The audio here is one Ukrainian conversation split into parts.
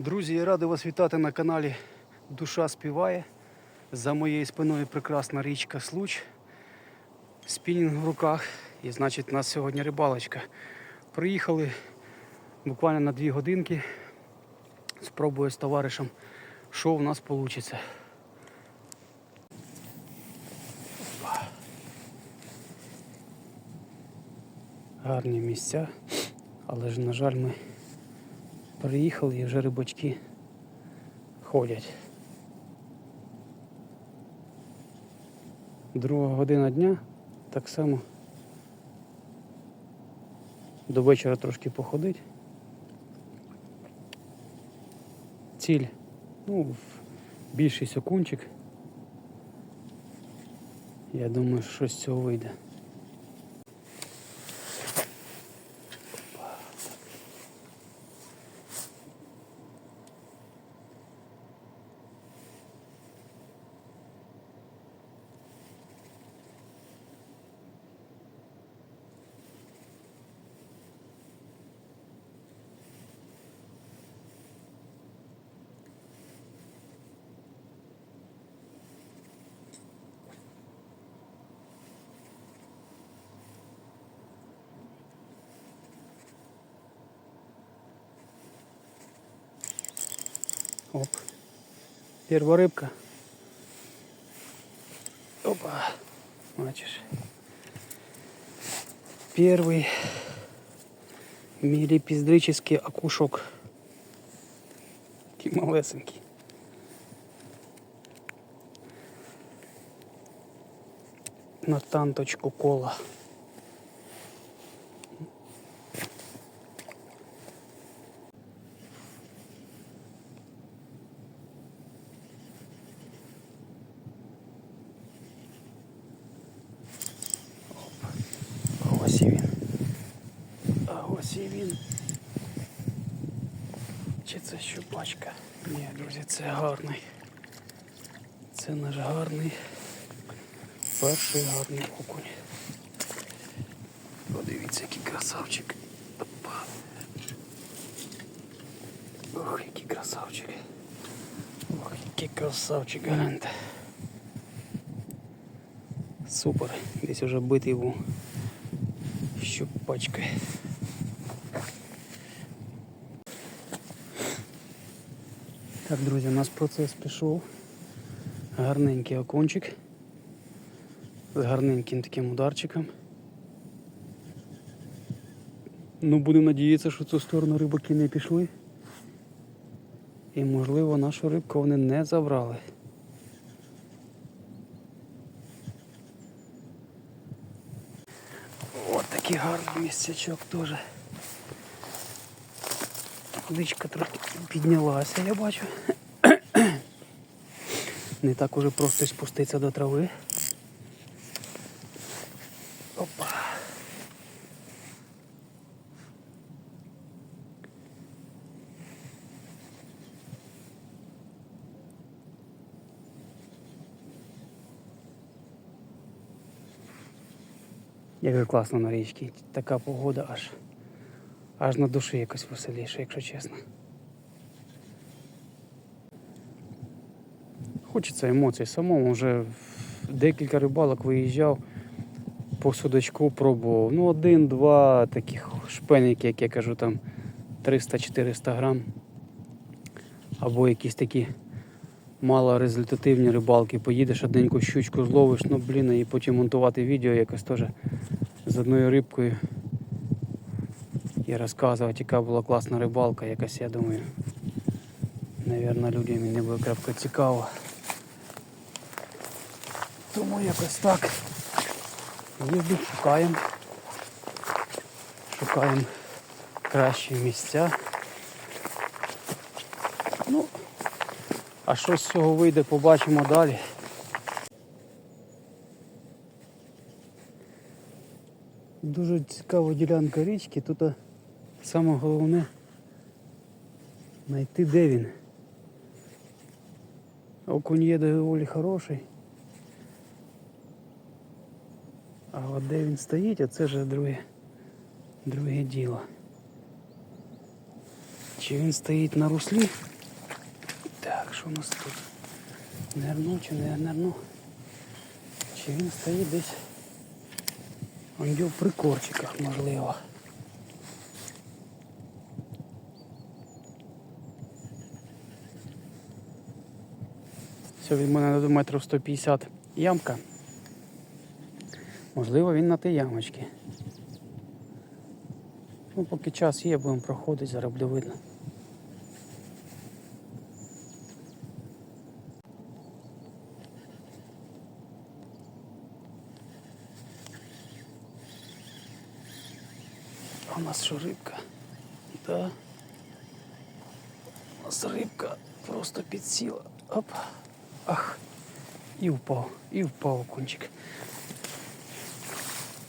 Друзі, я радий вас вітати на каналі Душа співає. За моєю спиною прекрасна річка Случ. Спінінг в руках. І значить, у нас сьогодні рибалочка. Приїхали буквально на дві годинки. Спробую з товаришем, що в нас вийде. Гарні місця, але ж, на жаль, ми приїхали і вже рибачки ходять. Друга година дня так само до вечора трошки походить. Ціль, ну, більшість окунчик. Я думаю, що з цього вийде. Оп. Первая рыбка. Опа. Бачиш. Первый міліпіздрический окушок. Такий малесенький. На танточку кола. Ось він. Чи це щупачка? Ні, друзі, це гарний. Це наш гарний. Перший гарний окунь. Подивіться, який красавчик. Опа. Ох, який красавчик. Ох, який красавчик, гляньте. Супер. Десь уже битий був щупачкою. Так, друзі, у нас процес пішов. Гарненький окончик. З гарненьким таким ударчиком. Ну, будемо надіятися, що в цю сторону рибаки не пішли. І можливо нашу рибку вони не забрали. От такий гарний місцячок теж. Водичка трохи піднялася, я бачу. Не так уже просто спуститися до трави. Опа. Як же класно на річці. Така погода аж. Аж на душі якось веселіше, якщо чесно. Хочеться емоцій. Самому вже декілька рибалок виїжджав, по судочку пробував. Ну, один-два таких шпеніки, як я кажу, там 300-400 грам. Або якісь такі малорезультативні рибалки. Поїдеш одненьку щучку зловиш, ну блін, і потім монтувати відео якось теж з одною рибкою і розказувати, яка була класна рибалка, якась, я думаю. Навірно, людям не буде крапка цікаво. Тому якось так. Їздимо, шукаємо. Шукаємо кращі місця. Ну, а що з цього вийде, побачимо далі. Дуже цікава ділянка річки. Тут саме головне знайти де він. Окунь є доволі хороший. А от де він стоїть, це вже друге, друге діло. Чи він стоїть на руслі? Так, що у нас тут? Нерну чи не нерну? Чи він стоїть десь? Он в прикорчиках, можливо. Все від мене до метрів 150 ямка. Можливо, він на тій ямочці. Ну, поки час є, будемо проходити, зараз буде видно. А у нас що рибка? Да. У нас рибка просто підсіла. Оп. Ах. І впав. І впав кончик.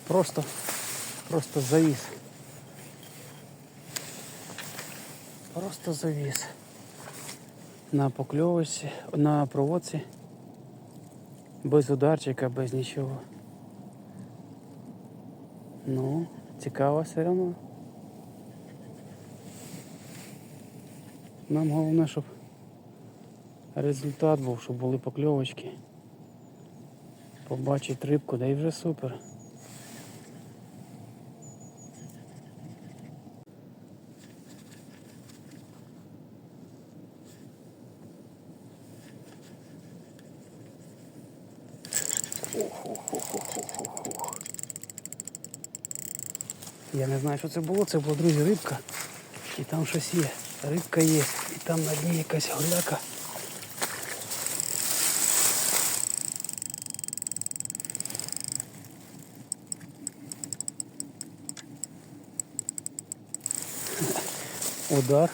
Просто, просто завіс. Просто завіс. На покльовочці, на проводці. Без ударчика, без нічого. Ну, цікаво все одно. Нам головне, щоб результат був, щоб були покльовочки. Побачить рибку, да і вже супер. Я не знаю, що це було. Це була, друзі, рибка. І там щось є. Рибка є. І там на дні якась голяка. Удар.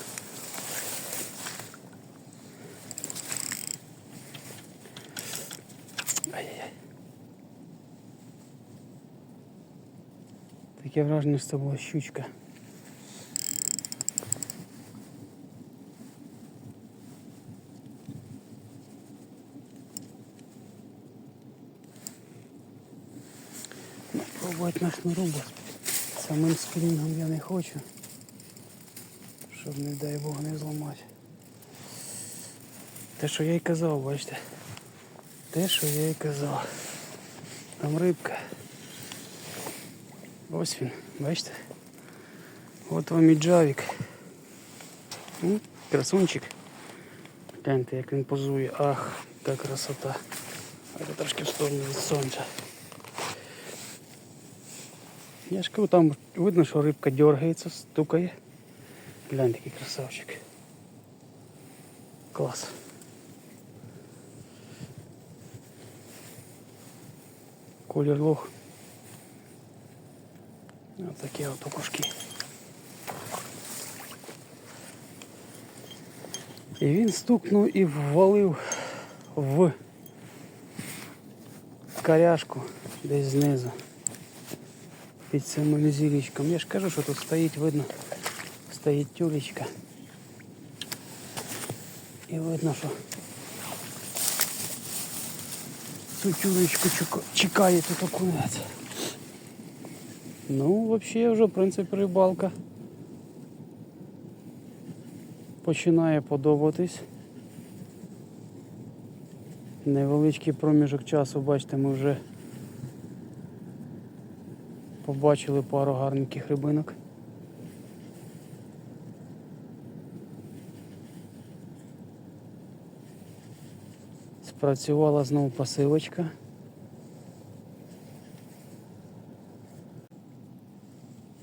Таке враження, що це щучка. Ну, пробувати на шнуру, бо самим я не хочу. Щоб, не дай Бог, не зламати. Те, що я й казав, бачите. Те, що я й казав. Там рибка. Ось він, бачите? От вам і джавік. Красунчик. Гляньте, як він позує. Ах, яка красота. А це трошки в сторону від сонця. Я ж кажу, там видно, що рибка дергається, стукає. Глянь, який красавчик. Клас. Колір лох. Ось такі от окушки. І він стукнув і ввалив в коряшку десь знизу. Під цим зілічком. Я ж кажу, що тут стоїть, видно, стоїть тюлечка. І видно, що цю тюлечку чека- чекає тут окунець. Ну, взагалі вже, в принципі, рибалка починає подобатись. Невеличкий проміжок часу, бачите, ми вже побачили пару гарненьких рибинок. Спрацювала знову посилочка.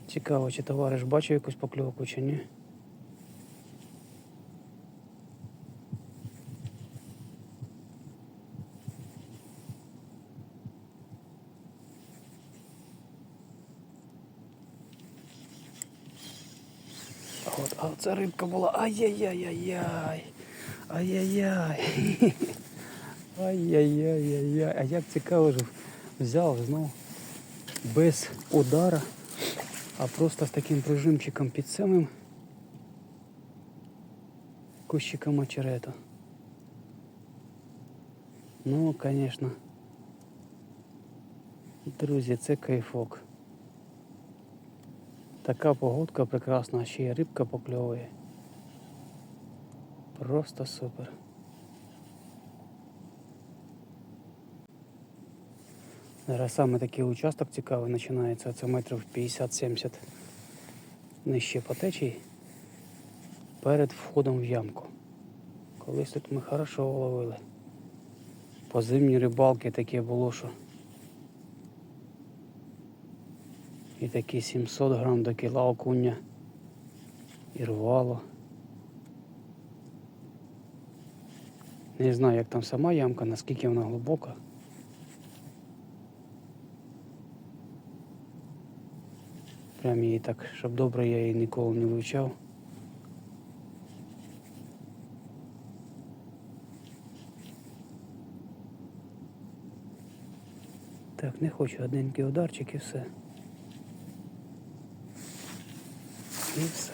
Цікаво, чи товариш бачив якусь покльовку чи ні. От, а оця рибка була. Ай-яй-яй-яй-яй. Ай-яй-яй. Ай-яй-яй-яй-яй. А як цікаво ж взяв знову без удара, а просто з таким прижимчиком під самим кущиком очерета. Ну, звісно. Друзі, це кайфок. Така погодка прекрасна, ще й рибка покльовує. Просто супер. Зараз саме такий участок цікавий починається. Це метрів 50-70 нижче по течії перед входом в ямку. Колись тут ми хорошо ловили. По зимній рибалки таке було, що і такі 700 грам до кіла окуня і рвало. Не знаю, як там сама ямка, наскільки вона глибока. Прям її так, щоб добре я її ніколи не вивчав. Так, не хочу одненький ударчик і все. І все.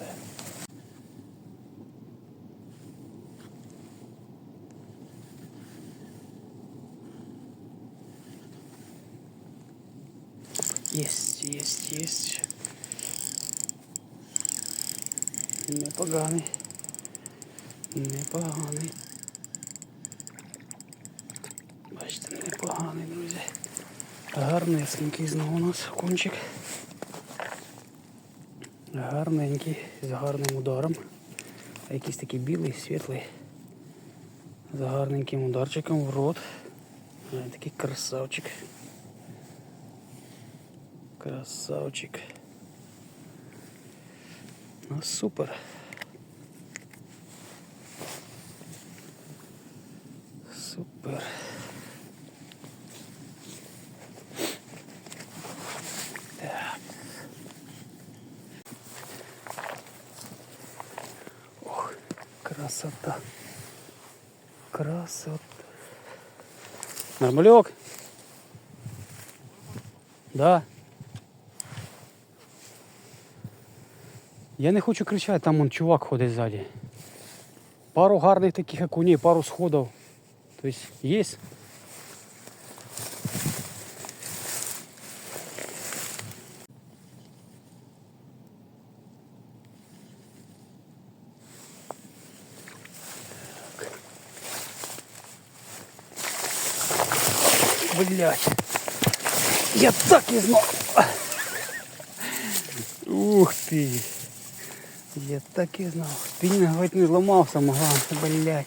Єсть, єсть, єсть. Непоганий. Непоганий. Бачите, непоганий, друзі. Гарнесенький знову у нас кончик. Гарненький, з гарним ударом. А якийсь такий білий, світлий. З гарненьким ударчиком в рот. Такий красавчик. Красавчик. Супер. Супер. Так. Ох, красота. Красота. Нормалек? Да. Я не хочу кричати, там он чувак ходить ззаді. Пару гарних таких окуней, пару сходів. Тобто є. Блять. Я так і знав. Ух ти. Я так і знав. Спінінг геть не зламався, могла, блядь.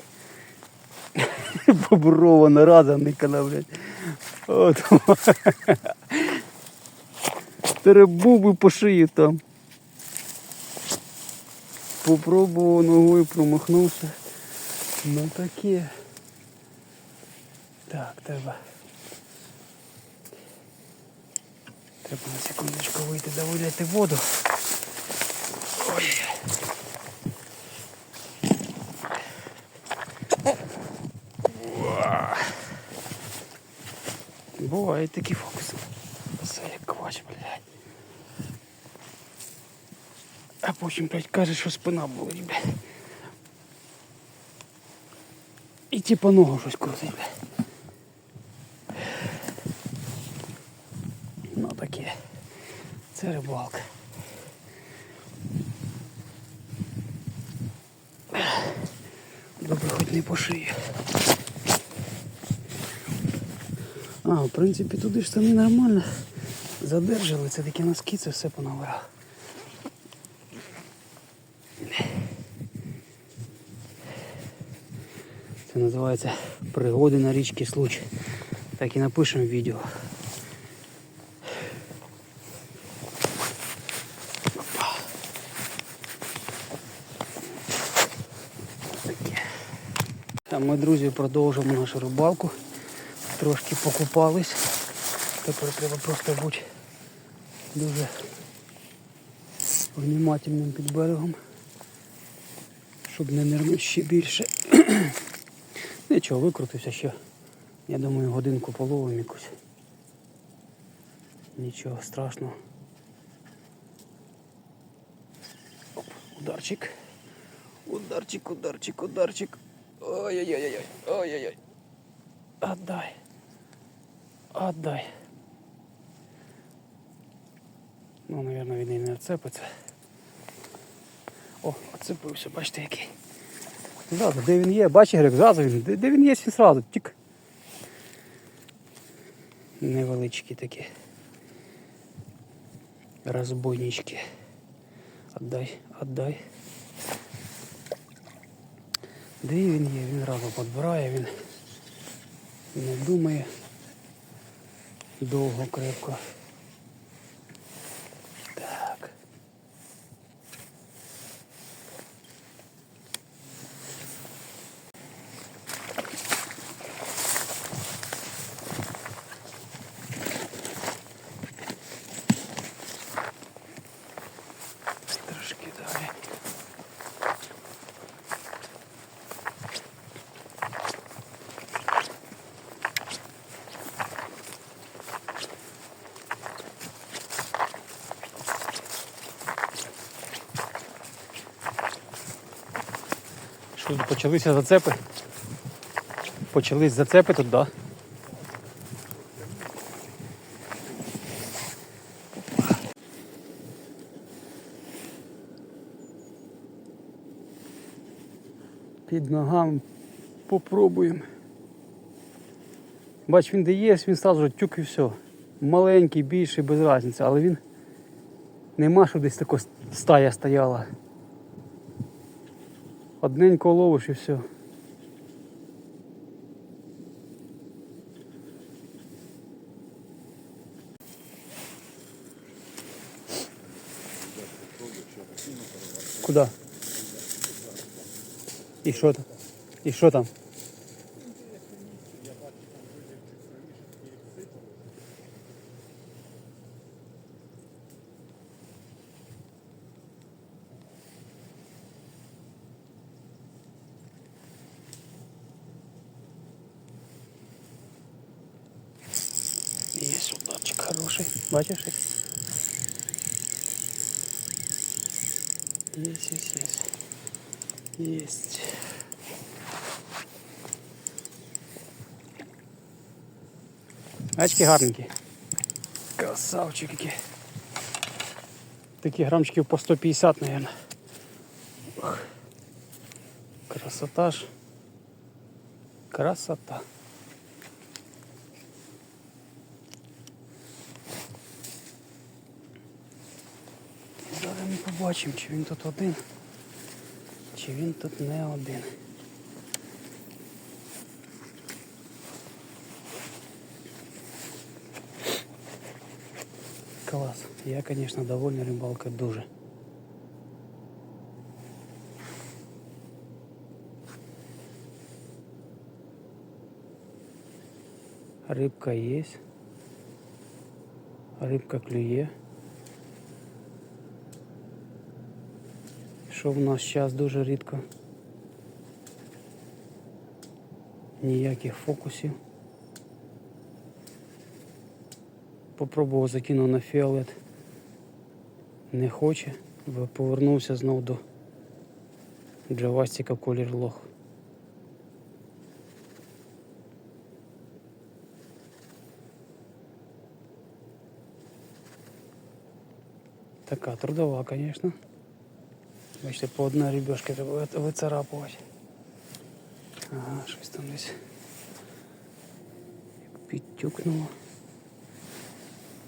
Боброва наразаний коли, блядь. От. Теребуби по шиї там. Попробував ногою, промахнувся. Ну таке. Так, треба. Треба на секундочку вийти да виляти воду. Бувають такі фокуси. Все як квач, блядь. А потім, блядь, каже, що спина болить, блядь. І типа ногу щось крутить, блядь. Ну таке. Це рибалка. Добре, хоч не по шиї. А, в принципі, туди ж самі нормально задержали. Це такі носки, це все понабирав. Це називається пригоди на річці Случ. Так і напишемо в відео. Ми, друзі, продовжимо нашу рибалку. Трошки покупались. Тепер треба просто бути дуже внимательним під берегом, щоб не нирнути ще більше. Нічого, викрутився ще. Я думаю, годинку половим якусь. Нічого страшного. Ударчик. Ударчик, ударчик, ударчик. Ой-ой-ой-ой. Ой-ой-ой. Отдай. Отдай. Ну, мабуть, він і не вцепиться. О, оцепився, бачите який. Зразу, де він є, бачиш, Грек, зразу він. Де, де він є, він зразу. Тік. Невеличкі такі. Розбойнички. Отдай, отдай. Де він є? Він разом підбирає, він не думає довго крепко. Так. Трошки далі. Що тут почалися зацепи? Почались зацепи тут, так? Да? Під ногами попробуємо. Бач, він де є, він сразу ж тюк і все. Маленький, більший, без різниці, але він нема, що десь така стая стояла. Одненько ловиш і все. Куда? І що там? І що там? Есть ударчик хороший. Бачишь? Есть, есть, есть. Есть. Очки гарненькі. Красавчик які. Такі грамчиків по 150, наверное. Ух. Красота ж. Красота. побачимо, чи він тут один, чи він тут не один. Клас. Я, конечно, довольний рибалкою дуже. Рыбка есть. Рыбка клює. Що в нас зараз дуже рідко. Ніяких фокусів. Попробував закинув на фіолет. Не хоче. Повернувся знов до джавастика колір лох. Така трудова, звісно. Бачите, по одній рібешки треба ви- вицарапувати. Ага, щось там десь підтюкнуло.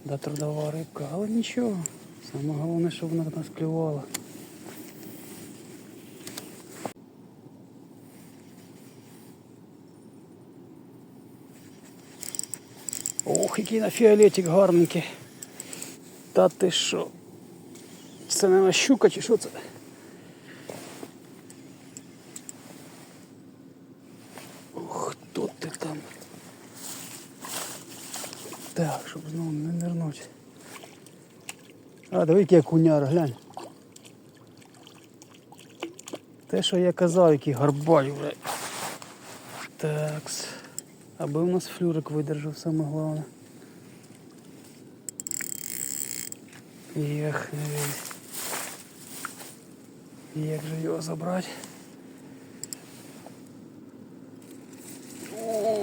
Да, трудова рибка, але нічого. Саме головне, щоб вона нас клювала. Ох, який на фіолетик гарненький. Та ти що? Це не щука чи що це? Ох, хто ти там? Так, щоб знову не нирнути. А, диви, який глянь. Те, що я казав, який гарбаль вже. Такс. Аби у нас флюрик видержав, саме головне. Ех, не. Як же його забрати?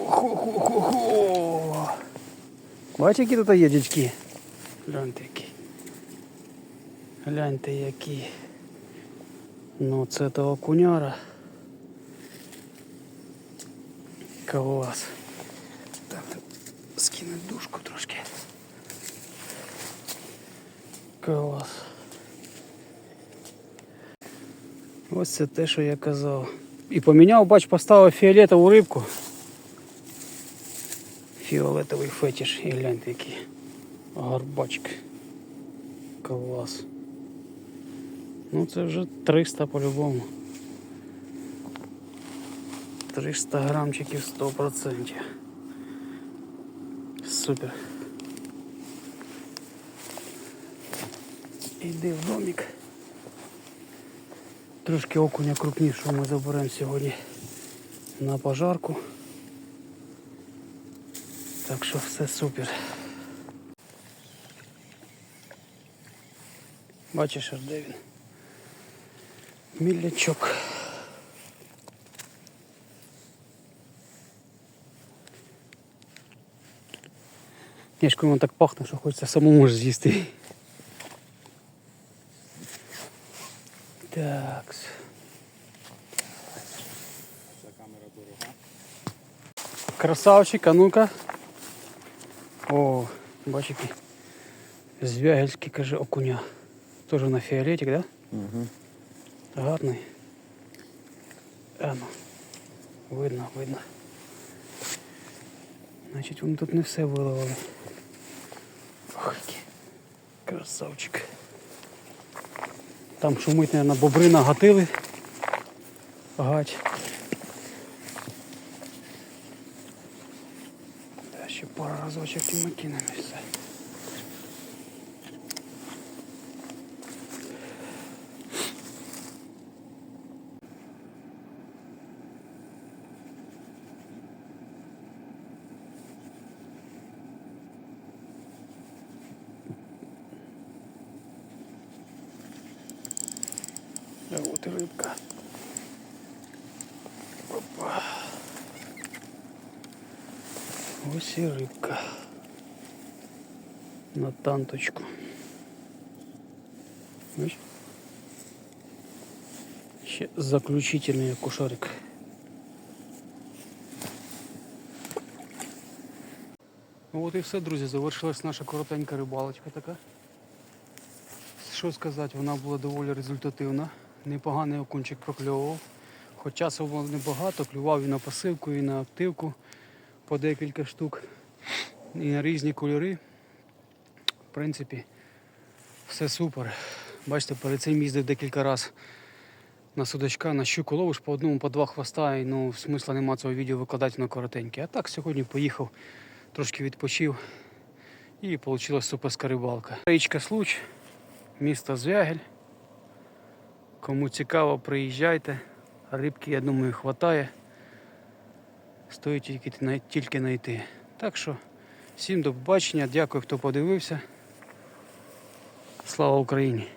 Хо-хо-хо-хо! Бачите, які тут є дядьки? Гляньте які. Гляньте які. Ну це того куняра. Клас. Так, скину дужку трошки. Клас. Ось це те, що я казав. І поміняв, бач, поставив фіолетову рибку. Фіолетовий фетиш. І гляньте який. Горбачик. Клас. Ну це вже 300 по-любому. 300 грамчиків 100%. Супер. Іди в домик. Трошки окуня крупнішого ми заберемо сьогодні на пожарку. Так що все супер. Бачиш, де він? Мілячок. Ніжко воно так пахне, що хочеться самому ж з'їсти. Так. Красавчик, а ну-ка. О, бач який. Звягельський, каже, окуня. Тоже на фіолетик, да? Угу. Гарний. А ну. Видно, видно. Значить, вони тут не все виловили. Ох, який красавчик. Там шумить, мабуть, бобри нагатили. Гать. Та ще пару разочок і ми кинемо все. І рибка. Опа. Ось і рибка. На танточку. Бачиш? Ще заключительний кушарик. Ну от і все, друзі, завершилась наша коротенька рибалочка така. Що сказати, вона була доволі результативна. Непоганий окунчик прокльовував. Хоч часу було небагато, клював і на пасивку, і на активку по декілька штук. І на різні кольори. В принципі, все супер. Бачите, перед цим їздив декілька разів на судачка, на щуку ловиш по одному, по два хвоста, і ну, смисла нема цього відео викладати на коротеньке. А так сьогодні поїхав, трошки відпочив і вийшла суперська рибалка. Річка Случ, місто Звягель. Кому цікаво, приїжджайте. Рибки, я думаю, хватає. Стоїть тільки, тільки знайти. Так що, всім до побачення, дякую, хто подивився. Слава Україні!